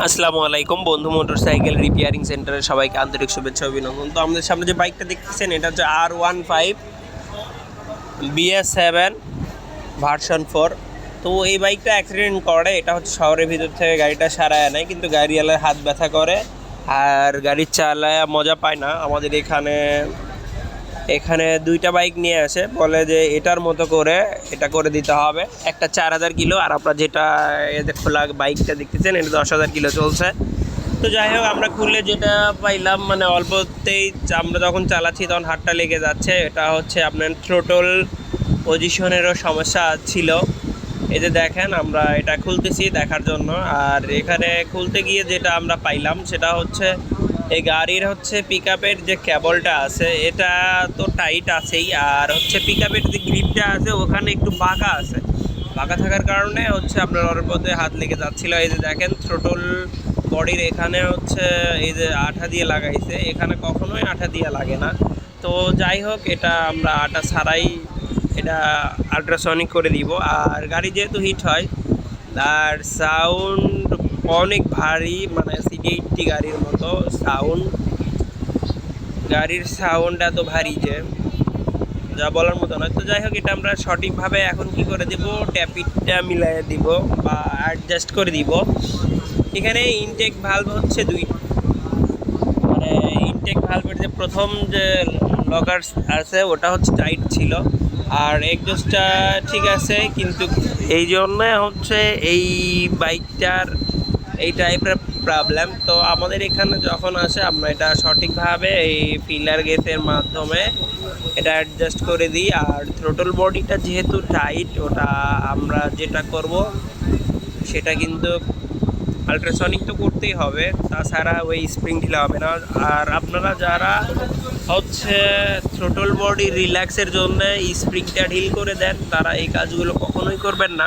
আসসালামু আলাইকুম, বন্ধু মোটরসাইকেল রিপেয়ারিং সেন্টারে সবাইকে আন্তরিক শুভেচ্ছা অভিনন্দন। তো আমাদের সামনে যে বাইকটা দেখতেছেন, এটা হচ্ছে R one five BS seven version four তো এই বাইকটা অ্যাক্সিডেন্ট করে, এটা হচ্ছে শহরের ভিতর থেকে গাড়িটা সারায় নেয়, কিন্তু গাড়িওয়ালার হাত ব্যথা করে আর গাড়ি চালায় মজা পায় না। আমাদের এখানে এখানে দুইটা বাইক নিয়ে আসে, বলে যে এটার মতো করে এটা করে দিতে হবে। একটা চার হাজার কিলো, আর আপনার যেটা এতে খোলা বাইকটা দেখতেছেন, এটা দশ হাজার কিলো চলছে। তো যাই হোক, আমরা খুললে যেটা পাইলাম মানে অল্পতেই আমরা যখন চালাচ্ছি, তখন হাতটা লেগে যাচ্ছে। এটা হচ্ছে আপনার থ্রোটল পজিশনেরও সমস্যা ছিল। এই যে দেখেন, আমরা এটা খুলতেছি দেখার জন্য। আর এখানে খুলতে গিয়ে যেটা আমরা পাইলাম, সেটা হচ্ছে এই গাড়ির হচ্ছে পিক যে কেবলটা আছে, এটা তো টাইট আছেই। আর হচ্ছে পিক যে গ্রিপটা আছে, ওখানে একটু বাঁকা আছে। বাঁকা থাকার কারণে হচ্ছে আপনার মধ্যে হাত লেগে যাচ্ছিল। এই যে দেখেন থ্রোটল বডির এখানে হচ্ছে এই যে আঠা দিয়ে লাগাইছে। এখানে কখনোই আঠা দিয়ে লাগে না। তো যাই হোক, এটা আমরা আটা ছাড়াই এটা আল্ট্রাসনিক করে দিব। আর গাড়ি যেহেতু হিট হয়, আর সাউন্ড অনেক ভারী মানে এইটটি গাড়ির মতো সাউন্ড। গাড়ির সাউন্ড এত ভারী যে। যা বলার মতো নয়। তো যাই হোক, এটা আমরা সঠিকভাবে এখন কি করে দিব? ট্যাপিটটা মিলাই দিব বা অ্যাডজাস্ট করে দিব। এখানে ইনটেক ভালভ হচ্ছে দুই। মানে ইনটেক ভালভের যে প্রথম যে লকার আছে, ওটা হচ্ছে টাইট ছিল। আর এক্সজস্টটা ঠিক আছে, কিন্তু এই জন্য হচ্ছে এই বাইকটার এই টাইপের প্রবলেম তো আমাদের এখানে যখন আসে, আমরা এটা সঠিকভাবে এই ফিলার গেসের মাধ্যমে এটা অ্যাডজাস্ট করে দিই। আর থ্রোটল বডিটা যেহেতু টাইট ওটা আমরা যেটা করব, সেটা কিন্তু আলট্রাসনিক তো করতেই হবে। তাছাড়া ওই স্প্রিং ঢিলা হবে না। আর আপনারা যারা হচ্ছে থ্রোটল বডি রিল্যাক্সের জন্য স্প্রিংটা ঢিল করে দেন, তারা এই কাজগুলো কখনোই করবেন না।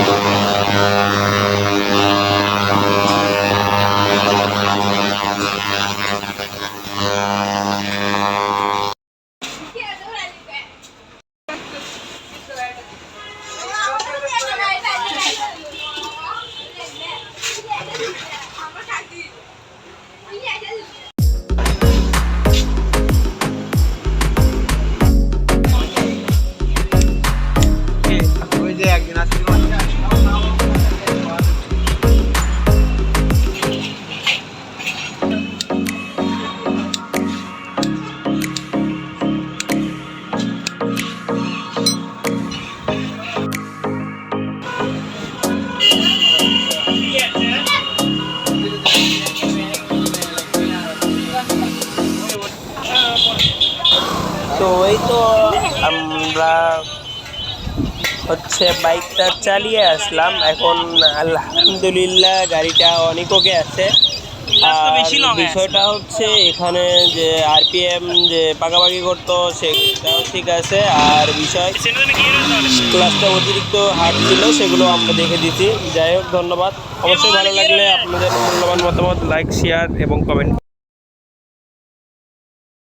তো এই তো আমরা হচ্ছে বাইকটা চালিয়ে আসলাম। এখন আলহামদুলিল্লাহ গাড়িটা অনেক ওকে আছে আর বিষয়টা হচ্ছে এখানে যে আরপিএম যে পাকাপাকি করতো সেটাও ঠিক আছে। আর বিষয় ক্লাসটা অতিরিক্ত হার্ড ছিল সেগুলো আমরা দেখে দিচ্ছি যাই হোক ধন্যবাদ। অবশ্যই ভালো লাগলে আপনাদের মূল্যবান মতামত লাইক শেয়ার এবং কমেন্ট